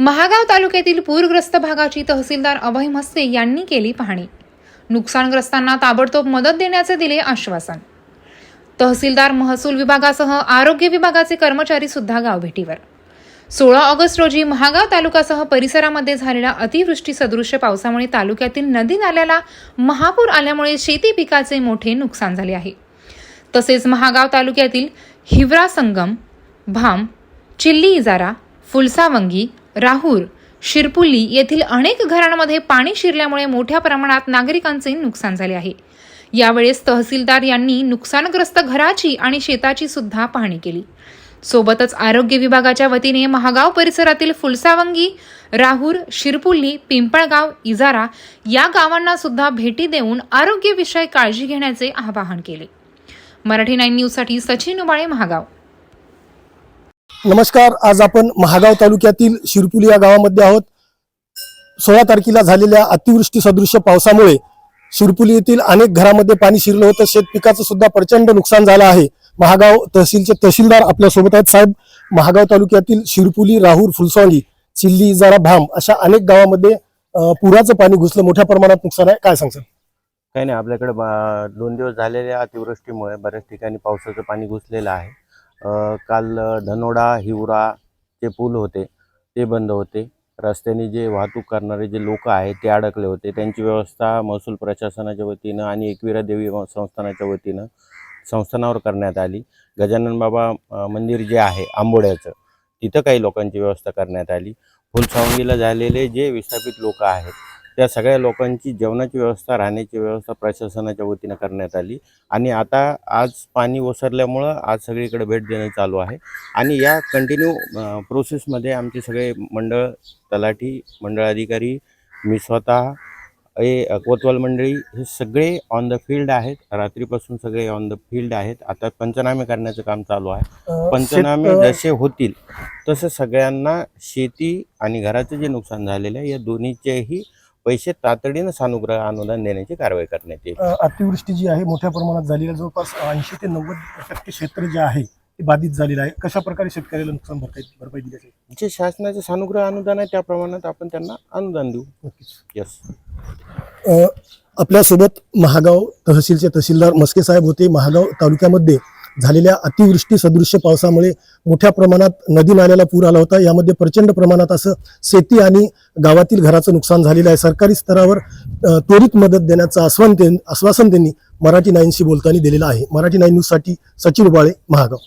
महागाव तालुक्यातील पूरग्रस्त भागाची तहसीलदार अभय मस्ते यांनी केली पाहणी. नुकसानग्रस्तांना ताबडतोब मदत देण्याचे दिले आश्वासन. तहसीलदार महसूल विभागासह आरोग्य विभागाचे कर्मचारी सुद्धा गावभेटीवर. सोळा ऑगस्ट रोजी महागाव तालुकासह परिसरामध्ये झालेल्या अतिवृष्टी सदृश्य पावसामुळे तालुक्यातील नदी नाल्याला महापूर आल्यामुळे शेती पिकाचे मोठे नुकसान झाले आहे. तसेच महागाव तालुक्यातील हिवरा संगम भाम चिल्ली इजारा फुलसावंगी राहूर शिरपुल्ली येथील अनेक घरांमध्ये पाणी शिरल्यामुळे मोठ्या प्रमाणात नागरिकांचे नुकसान झाले आहे. यावेळेस तहसीलदार यांनी नुकसानग्रस्त घराची आणि शेताची सुद्धा पाहणी केली. सोबतच आरोग्य विभागाच्या वतीने महागाव परिसरातील फुलसावंगी राहूर शिरपुल्ली पिंपळगाव इजारा या गावांना सुद्धा भेटी देऊन आरोग्यविषयक काळजी घेण्याचे आवाहन केले. मराठी नाईन न्यूजसाठी सचिन उबाळे महागाव. नमस्कार आज आपण महागाव तालुक्यातील शिरपुली या गावामध्ये आहोत. सोळा तारखेला झालेल्या अतिवृष्टी सदृश्य पावसामुळे शिरपुली येथील अनेक घरामध्ये पाणी शिरलं होतं. शेतपिकाचं सुद्धा प्रचंड नुकसान झालं आहे. महागाव तहसीलचे तहसीलदार आपल्यासोबत आहेत. साहेब महागाव तालुक्यातील शिरपुली राहूर फुलसवांगी चिल्ली इजारा भाम अशा अनेक गावामध्ये पुराचं पाणी घुसलं. मोठ्या प्रमाणात नुकसान आहे. काय सांगसाल काही नाही आपल्याकडे बा- दोन दिवस झालेल्या अतिवृष्टीमुळे बऱ्याच ठिकाणी पावसाचं पाणी घुसलेलं आहे. काल धनोडा हिवरा जे पूल होते ते बंद होते. रस्त्याने जे वाहतूक करणारे जे लोक आहेत ते अडकले होते. त्यांची व्यवस्था महसूल प्रशासनाच्या वतीनं आणि एकविरा देवी संस्थानाच्या वतीनं संस्थानावर करण्यात आली. गजानन बाबा मंदिर जे आहे आंबोड्याचं तिथं काही लोकांची व्यवस्था करण्यात आली. फुलसावंगीला झालेले जे विस्थापित लोक आहेत त्या सगळ्या लोकांची जेवणाची व्यवस्था राहण्याची व्यवस्था प्रशासनाच्या वतीनं करण्यात आली. आणि आता आज पाणी ओसरल्यामुळं आज सगळीकडे भेट देणं चालू आहे. आणि या कंटिन्यू प्रोसेसमध्ये आमचे सगळे मंडळ तलाठी मंडळ अधिकारी मी स्वतः हे कोतवाल मंडळी हे सगळे ऑन द फील्ड आहेत. रात्रीपासून सगळे ऑन द फील्ड आहेत. आता पंचनामे करण्याचं काम चालू आहे. पंचनामे जसे होतील तसं सगळ्यांना शेती आणि घराचं जे नुकसान झालेलं आहे या दोन्हीचेही पैसे तातडीनं सानुग्रह अनुदान देण्याची कारवाई करण्यात येईल. अ, अतिवृष्टी जी आहे मोठ्या प्रमाणात झालेली आहे. जवळपास ऐंशी ते नव्वद टक्के क्षेत्र जे आहे ते बाधित झालेलं आहे. कशा प्रकारे शेतकऱ्याला नुकसान भरपाई भरपाई दिली जाईल जे शासनाचं सानुग्रह अनुदान आहे त्या प्रमाणात आपण त्यांना अनुदान देऊ. नक्कीच. यस अ, आपल्यासोबत महागाव तहसीलचे तहसीलदार मस्के साहेब होते. महागाव तालुक्यामध्ये झालेल्या अतिवृष्टी सदृश्य पावसामुळे मोठ्या प्रमाणात नदी नाल्याला पूर आला होता. यामध्ये प्रचंड प्रमाणात असं शेती आणि गावातील घराचं नुकसान झालेलं आहे. सरकारी स्तरावर त्वरित मदत देण्याचं आश्वासन आश्वासन त्यांनी मराठी नाईनशी बोलताना दिलेलं आहे. मराठी नाईन न्यूजसाठी सचिन उबाळे महागाव.